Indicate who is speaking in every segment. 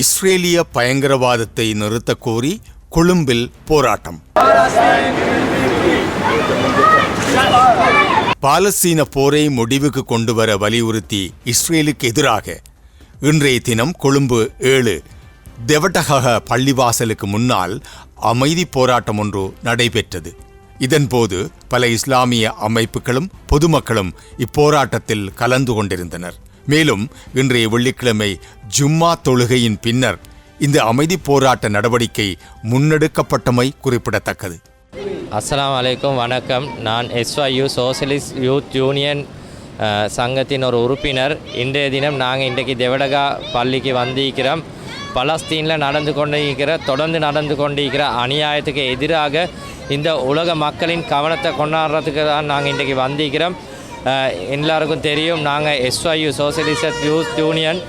Speaker 1: இஸ்ரேலிய பயங்கரவாதத்தை நிறுத்த கோரி கொழும்பில் போராட்டம். பாலஸ்தீன போரை முடிவுக்கு கொண்டு வர வலியுறுத்தி இஸ்ரேலுக்கு எதிராக இன்றைய தினம் கொழும்பு ஏழு தெவட்டகக பள்ளிவாசலுக்கு முன்னால் அமைதி போராட்டம் ஒன்று நடைபெற்றது. இதன்போது பல இஸ்லாமிய அமைப்புகளும் பொதுமக்களும் இப்போராட்டத்தில் கலந்து கொண்டிருந்தனர். மேலும் இன்றைய வெள்ளிக்கிழமை ஜும்மா தொழுகையின் பின்னர் இந்த அமைதி போராட்ட நடவடிக்கை முன்னெடுக்கப்பட்டமை குறிப்பிடத்தக்கது.
Speaker 2: அஸ்லாம் வலைக்கும் வணக்கம். நான் எஸ்வாயு சோசியலிஸ்ட் யூத் யூனியன் சங்கத்தின் ஒரு உறுப்பினர். இன்றைய தினம் நாங்கள் இன்றைக்கு தேவடகா பள்ளிக்கு வந்திருக்கிறோம். பலஸ்தீனில் நடந்து கொண்டிருக்கிற தொடர்ந்து நடந்து கொண்டிருக்கிற அநியாயத்துக்கு எதிராக இந்த உலக மக்களின் கவனத்தை கொண்டாடுறதுக்கு தான் நாங்கள் இன்றைக்கு வந்திருக்கிறோம். எல்லாருக்கும் தெரியும் நாங்கள் எஸ்ஒய்யூ சோஷலிஸ்ட் யூத் யூனியன்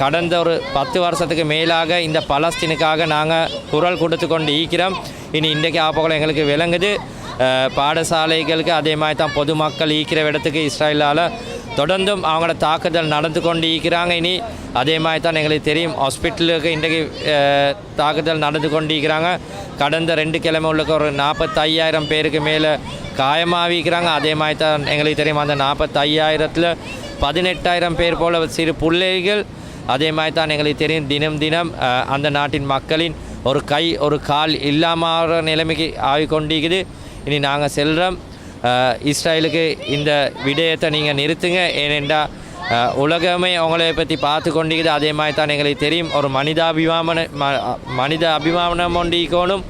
Speaker 2: கடந்த ஒரு பத்து வருஷத்துக்கு மேலாக இந்த பலஸ்தீனுக்காக நாங்கள் குரல் கொடுத்து கொண்டு ஈக்கிறோம் இனி இன்றைக்கு ஆப்போல எங்களுக்கு விளங்குது. பாடசாலைகளுக்கு அதே மாதிரி தான் பொதுமக்கள் ஈக்கிற இடத்துக்கு இஸ்ரேலால் தொடர்ந்தும் அவங்களோட தாக்குதல் நடந்து கொண்டு இருக்கிறாங்க இனி அதே மாதிரி தான் எங்களுக்கு தெரியும். ஹாஸ்பிட்டலுக்கு இன்றைக்கு தாக்குதல் நடந்து கொண்டு இருக்கிறாங்க கடந்த ரெண்டு கிழமை உள்ள ஒரு நாற்பத்தையாயிரம் பேருக்கு மேலே காயமாகிக்கிறாங்க அதே மாதிரி தான் எங்களுக்கு தெரியும். அந்த நாற்பத்தையாயிரத்தில் பதினெட்டாயிரம் பேர் போல சிறு பிள்ளைகள். அதே மாதிரி தான் எங்களுக்கு தெரியும். தினம் தினம் அந்த நாட்டின் மக்களின் ஒரு கை ஒரு கால் இல்லாமல் நிலைமைக்கு ஆகிக்கொண்டிருக்குது. இனி நாங்கள் செல்கிறோம் இஸ்ரேலுக்கு இந்த விடயத்தை நீங்கள் நிறுத்துங்க. ஏனென்றால் உலகமே உங்களை பற்றி பார்த்து கொண்டிருக்குது. அதே மாதிரி தான் எங்களுக்கு தெரியும். ஒரு மனிதாபிமான ம- மனித அபிமானம் கொண்டிருக்கணும்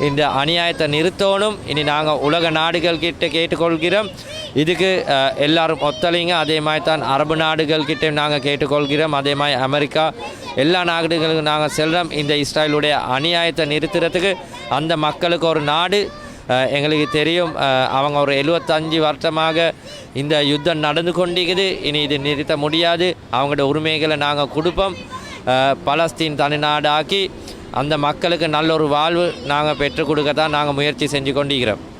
Speaker 2: இந்த அநியாயத்தை நிறுத்தணும். இனி நாங்கள் உலக நாடுகள் கிட்ட கேட்டுக்கொள்கிறோம். இதுக்கு எல்லாரும் ஒத்தலைங்க அதே மாதிரி தான் அரபு நாடுகள் கிட்ட நாங்கள் கேட்டுக்கொள்கிறோம். அதே மாதிரி அமெரிக்கா எல்லா நாடுகளுக்கும் நாங்கள் செல்கிறோம் இந்த இஸ்ரேலுடைய அநியாயத்தை நிறுத்துறதுக்கு அந்த மக்களுக்கு ஒரு நாடு எங்களுக்கு தெரியும் அவங்க ஒரு எழுபத்தஞ்சு வருஷமாக இந்த யுத்தம் நடந்து கொண்டிருக்குது. இனி இது நிறுத்த முடியாது. அவங்களோட உரிமைகளை நாங்கள் கொடுப்போம். பலஸ்தீன் தனிநாடாக்கி அந்த மக்களுக்கு நல்ல ஒரு வாழ்வு நாங்கள் பெற்றுக் கொடுக்க தான் நாங்கள் முயற்சி செஞ்சு கொண்டிருக்கிறோம்.